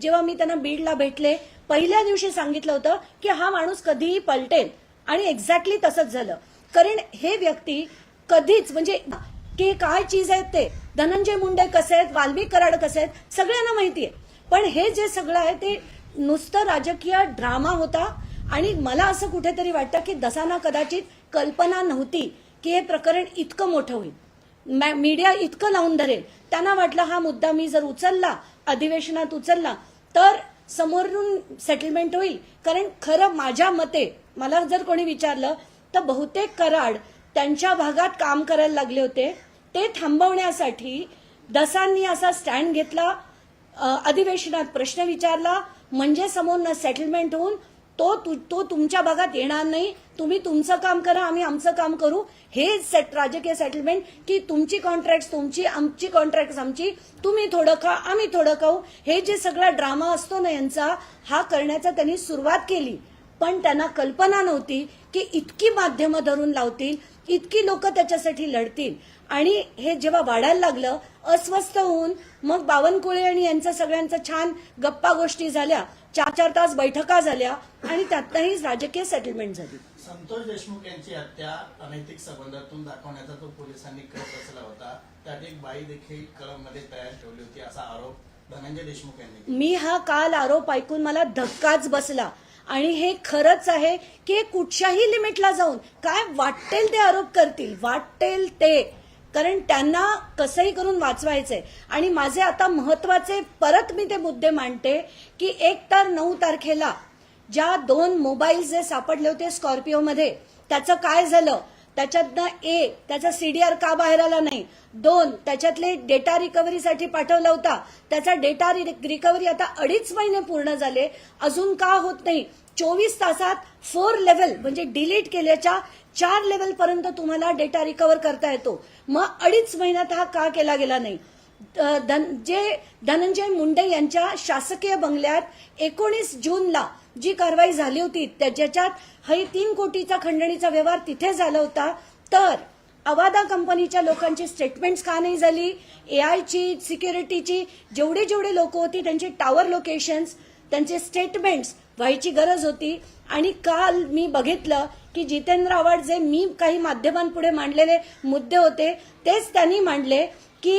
जेव्हा मी त्यांना बीडला भेटले पहिल्या दिवशी सांगितलं होतं की हा माणूस कधीही पलटेल. आणि एक्झॅक्टली तसंच झालं. कारण हे व्यक्ती कधीच म्हणजे की काय चीज आहेत ते? धनंजय मुंडे कसे आहेत? वाल्मिक कराड कसे आहेत? सगळ्यांना माहिती आहे. पण हे जे सगळं आहे ते नुसतं राजकीय ड्रामा होता. आणि मला असं कुठेतरी वाटतं की दसांना कदाचित कल्पना नव्हती की हे प्रकरण इतकं मोठं होईल. मॅ- मीडिया इतकं लावून धरेल. त्यांना वाटलं हा मुद्दा मी जर उचलला अधिवेशनात उचलला तर समोरून सेटलमेंट होईल. कारण खरं माझ्या मते मला जर कोणी विचारलं तर बहुतेक कराड त्यांच्या भागात काम करायला लागले होते. ते थांबवण्यासाठी दसांनी असा स्टँड घेतला अधिवेशनात प्रश्न विचारला म्हणजे समोरनं सेटलमेंट होऊन तो तु- तो तुमच्या भागात येणार नाही. तुम्ही तुमचं काम करा आम्ही आमचं काम करू. हे सेट राजकीय सेटलमेंट की तुमची कॉन्ट्रॅक्ट तुमची आमची कॉन्ट्रॅक्ट आमची. तुम्ही थोडं खा आम्ही थोडं खाऊ. हे जे सगळा ड्रामा असतो ना यांचा हा करण्याचा त्यांनी सुरुवात केली. पण त्यांना कल्पना नव्हती की इतकी माध्यमं धरून लावतील इतकी लोक त्याच्यासाठी लढतील. आणि हे जेव्हा वाढायला लागलं अस्वस्थ होऊन मग बावनकुळे आणि यांचं सगळ्यांचं छान गप्पा गोष्टी झाल्या चार चार तास बैठका झाल्या आणि त्यातही राजकीय सेटलमेंट झाली. संतोष देशमुख यांची हत्या अनैतिक संबंधातून दाखवण्याचा तो पोलिसांनी कट रचला होता. त्यात एक बाई देखील कळममध्ये तयार ठेवली होती असा आरोप धनंजय देशमुख यांनी मी हा काल आरोप ऐकून मला धक्काच बसला. आणि हे खरंच आहे की कुठच्याही लिमिटला जाऊन काय वाटेल ते आरोप करतील. वाटेल ते. कारण त्यांना कसंही करून वाचवायचंय. आणि माझे आता महत्त्वाचे परत मी ते मुद्दे मांडते की एक तर नऊ तारखेला ज्या दोन मोबाईल जे सापडले होते स्कॉर्पिओमध्ये त्याचं काय झालं? त्याच्यातनं ए त्याचा सीडीआर का बाहेर आला नाही? दोन त्याच्यातले डेटा रिकव्हरीसाठी पाठवला होता. त्याचा डेटा रिकव्हरी आता अडीच महिने पूर्ण झाले. अजून का होत नाही? चोवीस तासात फोर लेवल म्हणजे डिलीट केल्याच्या चार लेवलपर्यंत तुम्हाला डेटा रिकव्हर करता येतो. मग अडीच महिन्यात हा का केला गेला नाही? धन- जे धनंजय मुंडे यांच्या शासकीय बंगल्यात एकोणीस जूनला जी कारवाई झाली होती त्या- ज्याच्यात तीन कोटीचा खंडणीचा व्यवहार तिथे झाला होता. तर अवादा कंपनीच्या लोकांची स्टेटमेंट्स का नाही झाली? एआयची सिक्युरिटीची जेवढे जेवढे लोक होती त्यांचे टावर लोकेशन्स त्यांचे स्टेटमेंट्स व्हायची गरज होती. आणि काल मी बघितलं की जितेंद्र आव्हाड जे मी काही माध्यमांपुढे मांडलेले मुद्दे होते तेच त्यांनी मांडले की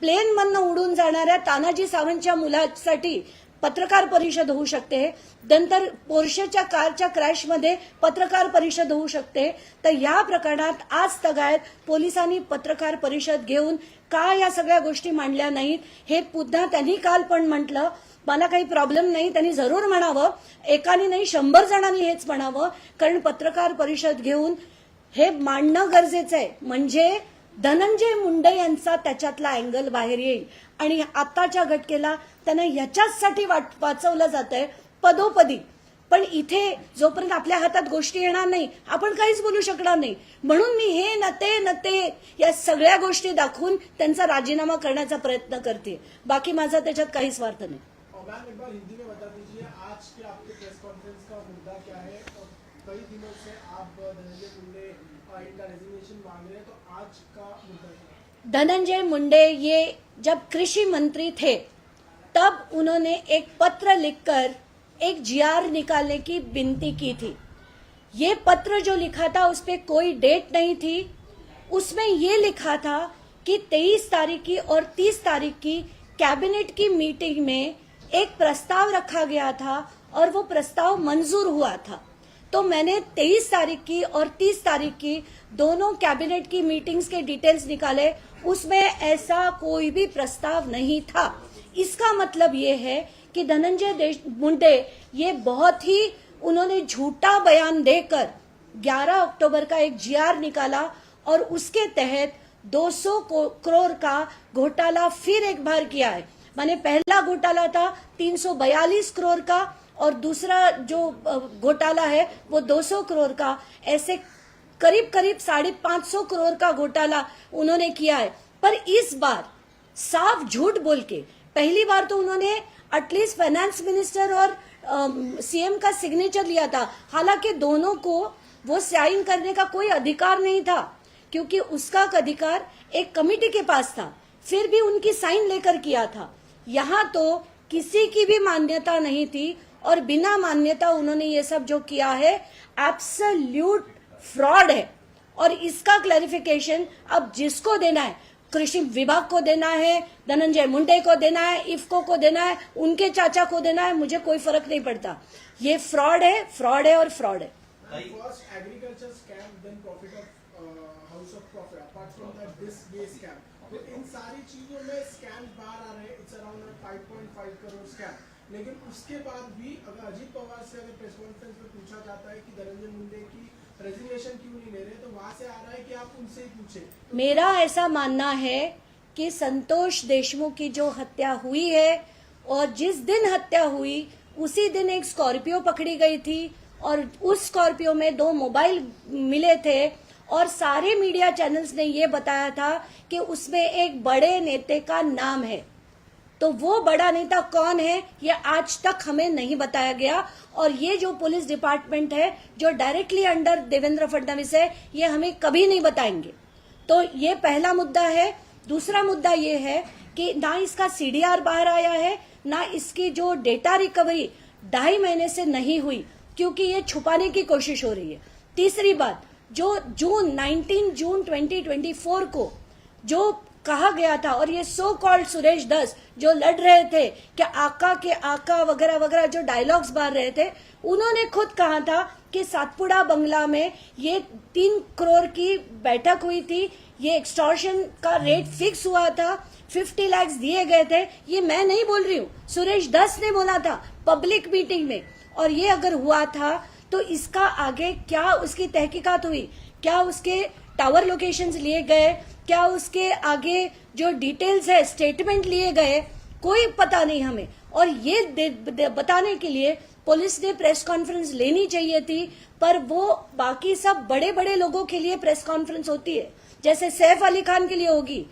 प्लेनमधनं उडून जाणाऱ्या तानाजी सावंतच्या मुलासाठी पत्रकार परिषद होऊ शकते. नंतर पोर्शेच्या कारच्या क्रॅशमध्ये पत्रकार परिषद होऊ शकते. तर या प्रकरणात आज तगायत पोलिसांनी पत्रकार परिषद घेऊन का या सगळ्या गोष्टी मांडल्या नाहीत हे पुन्हा त्यांनी काल पण म्हटलं. मला काही प्रॉब्लेम नाही त्यांनी जरूर म्हणावं. एकाने नाही शंभर जणांनी हेच म्हणावं. कारण पत्रकार परिषद घेऊन हे मांडणं गरजेचं आहे. म्हणजे धनंजय मुंडे यांचा त्याच्यातला अँगल बाहेर येईल. आणि आताच्या घटकेला त्यांना ह्याच्याचसाठी वाट वाचवलं जात आहे पदोपदी. पण इथे जोपर्यंत आपल्या हातात गोष्टी येणार नाही आपण काहीच बोलू शकणार नाही. म्हणून मी हे न ते न ते या सगळ्या गोष्टी दाखवून त्यांचा राजीनामा करण्याचा प्रयत्न करते. बाकी माझा त्याच्यात काही स्वार्थ नाही. आज का मुद्दा क्या है? कई दिनों से आप धनंजय मुंडे इनका रेजिग्नेशन मांग रहे हैं तो आज का मुद्दा क्या है? धनंजय मुंडे ये जब कृषि मंत्री थे, तब उन्होंने एक पत्र लिखकर एक जीआर निकालने की विनती की थी। ये पत्र जो लिखा था, उस पर कोई डेट नहीं थी। उसमें ये लिखा था कि 23 तारीख की और 30 तारीख की कैबिनेट की मीटिंग में एक प्रस्ताव रखा गया था और वो प्रस्ताव मंजूर हुआ था। तो मैंने 23 तारीख की और 30 तारीख की दोनों कैबिनेट की मीटिंग्स के डिटेल्स निकाले, उसमें ऐसा कोई भी प्रस्ताव नहीं था। इसका मतलब ये है कि धनंजय मुंडे, ये बहुत ही उन्होंने झूठा बयान देकर 11 अक्टूबर का एक जीआर निकाला और उसके तहत 200 को- करोड़ का घोटाला फिर एक बार किया है। माने पहला घोटाला था 342 करोड़ का और दूसरा जो घोटाला है, वो 200 करोड़ का, ऐसे करीब करीब साढ़े पाँच सौ करोड़ का घोटाला उन्होंने किया है। पर इस बार साफ़ झूठ बोल के, पहली बार तो उन्होंने एटलीस्ट फाइनेंस मिनिस्टर और सीएम का सिग्नेचर लिया था। हालाँकि दोनों को वो साइन करने का कोई अधिकार नहीं था, क्योंकि उसका अधिकार एक कमिटी के पास था। फिर भी उनकी साइन लेकर किया था। यहाँ तो किसी की भी मान्यता नहीं थी और बिना मान्यता उन्होंने ये सब जो किया है एब्सल्यूट फ्रॉड है। और इसका क्लैरिफिकेशन अब जिसको देना है कृषि विभाग को देना है धनंजय मुंडे को देना है इफको को देना है उनके चाचा को देना है मुझे कोई फ़र्क नहीं पड़ता। ये फ्रॉड है फ्रॉड है और फ्रॉड है। Uh. तो इन सारी चीज़ों में स्कैम बाहर आ रहे हैं. इट्स अराउंड 5.5 करोड़ स्कैम लेकिन उसके बाद भी अगर अजीत पवार से अगर प्रेस कॉन्फ्रेंस में पूछा जाता है कि धनंजय मुंडे की रेजिग्नेशन क्यों नहीं ले रहे तो वहाँ से आ रहा है कि आप उनसे ही पूछे। मेरा ऐसा मानना है कि संतोष देशमुख की जो हत्या हुई है और जिस दिन हत्या हुई, उसी दिन एक स्कॉर्पियो पकड़ी गई थी और उस स्कॉर्पियो में दो मोबाइल मिले थे और सारे मीडिया चैनल्स ने ये बताया था कि उसमें एक बड़े नेता का नाम है। तो वो बड़ा नेता कौन है, ये आज तक हमें नहीं बताया गया। और ये जो पुलिस डिपार्टमेंट है, जो डायरेक्टली अंडर देवेंद्र फडणवीस है, ये हमें कभी नहीं बताएँगे। तो ये पहला मुद्दा है। दूसरा मुद्दा ये है कि ना इसका सीडीआर बाहर आया है, ना इसकी जो डेटा रिकवरी ढाई महीने से नहीं हुई, क्योंकि ये छुपाने की कोशिश हो रही है। तीसरी बात, जो जून 19 जून 2024 को जो कहा गया था और ये सो कॉल्ड सुरेश दस जो लड़ रहे थे कि आका के आका वगैरह वगैरह जो डायलॉग्स मार रहे थे, उन्होंने खुद कहा था कि सातपुड़ा बंगला में ये तीन करोड़ की बैठक हुई थी, ये एक्सटॉर्शन का रेट फिक्स हुआ था फिफ्टी लैक्स दिए गए थे, ये मैं नहीं बोल रही हूँ, सुरेश दस ने बोला था पब्लिक मीटिंग में। और ये अगर हुआ था तो इसका आगे क्या उसकी तहकीकात हुई, क्या उसके टावर लोकेशंस लिए गए, क्या उसके आगे जो डिटेल्स है स्टेटमेंट लिए गए, कोई पता नहीं हमें। और ये दे- दे- बताने के लिए पुलिस ने प्रेस कॉन्फ्रेंस लेनी चाहिए थी, पर वो बाकी सब बड़े बड़े लोगों के लिए प्रेस कॉन्फ्रेंस होती है। जैसे सैफ अली खान के लिए होगी,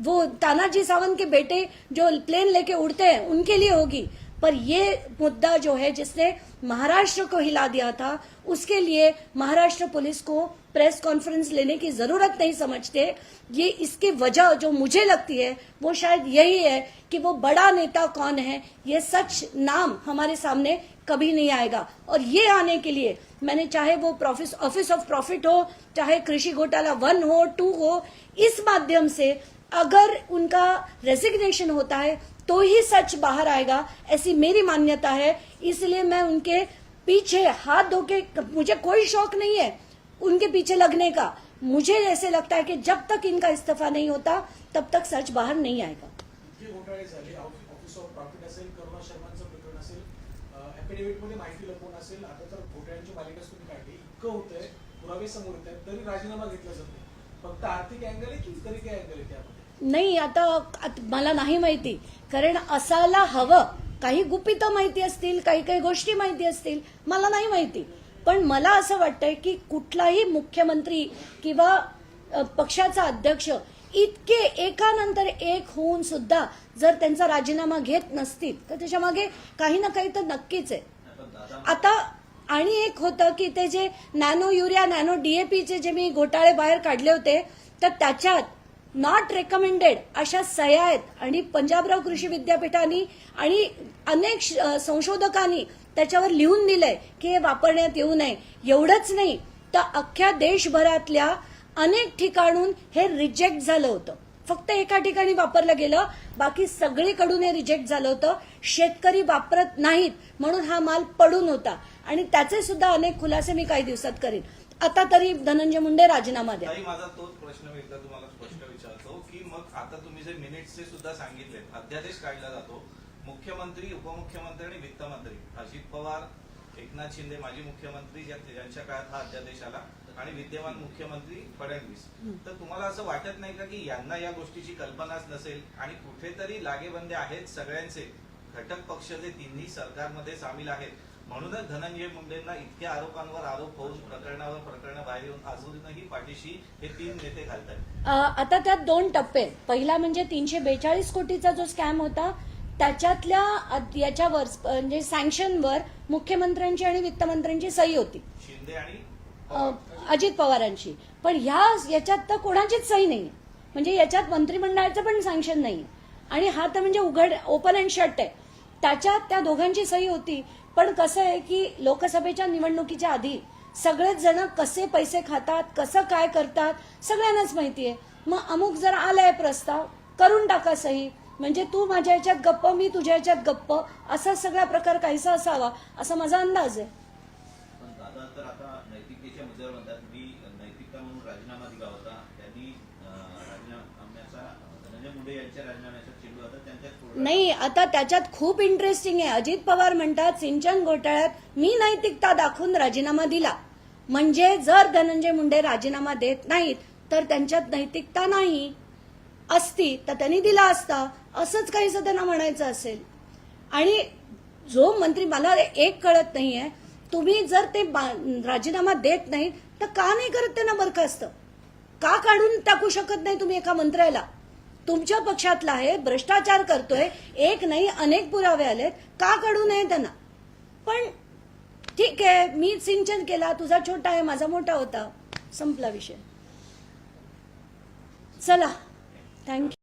वो तानाजी सावंत के बेटे जो प्लेन लेके उड़ते हैं, उनके लिए होगी। पर ये मुद्दा जो है, जिसने महाराष्ट्र को हिला दिया था, उसके लिए महाराष्ट्र पुलिस को प्रेस कॉन्फ्रेंस लेने की ज़रूरत नहीं समझते, ये इसकी वजह जो मुझे लगती है, वो शायद यही है कि वो बड़ा नेता कौन है, ये सच नाम हमारे सामने कभी नहीं आएगा। और ये आने के लिए मैंने चाहे वो प्रोफिस ऑफ़िस ऑफ़ प्रॉफिट हो, चाहे कृषि घोटाला वन हो, टू हो, इस माध्यम से अगर उनका रेजिग्नेशन होता है तो ही सच बाहर आएगा, ऐसी मेरी मान्यता है। इसलिए मैं उनके पीछे हाथ धो के, मुझे कोई शौक नहीं है। उनके पीछे लगने का। मुझे ऐसे लगता है कि जब तक इनका इस्तीफा नहीं होता तब तक सच बाहर नहीं आएगा। नाही. आत- मला नाही माहिती. कारण असायला हवं. काही गुपितं माहिती असतील काही काही गोष्टी माहिती असतील मला नाही माहिती. पण मला असं वाटतंय की कुठलाही मुख्यमंत्री किंवा पक्षाचा अध्यक्ष इतके एकानंतर एक होऊन सुद्धा जर त्यांचा राजीनामा घेत नसतील तर त्याच्यामागे काही ना काही तर नक्कीच आहे. आता आणि एक होतं की ते जे नॅनो युरिया नॅनो डीएपीचे जे मी घोटाळे बाहेर काढले होते तर त्याच्यात नॉट रेकमेंडेड अशा सह्या आहेत. आणि पंजाबराव कृषी विद्यापीठाने आणि अनेक श- संशोधकांनी त्याच्यावर लिहून दिलंय की हे वापरण्यात येऊ नये. एवढंच नाही तर अख्ख्या देशभरातल्या अनेक ठिकाणून हे रिजेक्ट झालं होतं. फक्त एका ठिकाणी वापरलं गेलं बाकी सगळीकडून हे रिजेक्ट झालं होतं. शेतकरी वापरत नाहीत म्हणून हा माल पडून होता. आणि त्याचे सुद्धा अनेक खुलासे मी काही दिवसात करीन. आता तरी धनंजय मुंडे राजीनामा द्या. माझा तोच प्रश्न मी एकदा तुम्हाला स्पष्ट विचारतो की मग आता तुम्ही जे मिनिट्सचे सुद्धा सांगितले अध्यादेश काढला जातो मुख्यमंत्री उपमुख्यमंत्री आणि वित्तमंत्री. अजित पवार एकनाथ शिंदे माजी मुख्यमंत्री ज्या- ज्यांच्या काळात हा अध्यादेश आला आणि विद्यमान मुख्यमंत्री फडणवीस. तर तुम्हाला असं वाटत नाही का की यांना या गोष्टीची कल्पनाच नसेल? आणि कुठेतरी लागेबंदे आहेत सगळ्यांचे. घटक पक्ष जे तिन्ही सरकारमध्ये सामील आहेत. म्हणूनच धनंजय मुंडेंना इतक्या आरोपांवर आरोप होऊन प्रकरणावर प्रकरण बाहेर येऊन अजूनही पाठीशी हे तीन नेते घालतात आता त्यात दोन टप्पे. पहिला म्हणजे तीनशे बेचाळीस कोटीचा जो स्कॅम होता त्याच्यातल्या याच्यावर म्हणजे सँक्शनवर मुख्यमंत्र्यांची आणि वित्तमंत्र्यांची सही होती. अजित पवारांची. पण ह्या याच्यात तर कोणाचीच सही नाही म्हणजे याच्यात मंत्रिमंडळाचं पण सँक्शन नाही आणि हा तर म्हणजे उघड ओपन अँड शट आहे. त्याच्यात त्या दोघांची सही होती. पण कसं आहे की लोकसभेच्या निवडणुकीच्या आधी सगळेच जण कसे पैसे खातात कसं काय करतात सगळ्यांनाच माहिती आहे मग अमुक जर आलाय प्रस्ताव करून टाका सही. म्हणजे तू माझ्या याच्यात गप्प मी तुझ्या याच्यात गप्प असा सगळा प्रकार काहीसा असावा असा माझा अंदाज आहे. नाही आता त्याच्यात खूप इंटरेस्टिंग आहे. अजित पवार म्हणतात सिंचन घोटाळ्यात मी नैतिकता दाखवून राजीनामा दिला. म्हणजे जर धनंजय मुंडे राजीनामा देत नाहीत तर त्यांच्यात नैतिकता नाही असती तर त्यांनी दिला असता. असंच काही त्यांना म्हणायचं असेल. आणि जो मंत्री मला एक कळत नाहीये तुम्ही जर ते राजीनामा देत नाही तर का नाही करत त्यांना बरखास्त? का काढून टाकू शकत नाही तुम्ही एका मंत्र्याला? तुमच्या पक्षातला आहे भ्रष्टाचार करतोय एक नाही अनेक पुरावे आलेत का काढू नये त्यांना? पण ठीक आहे मी सिंचन केला तुझा छोटा आहे माझा मोठा होता. संपला विषय. चला. थँक्यू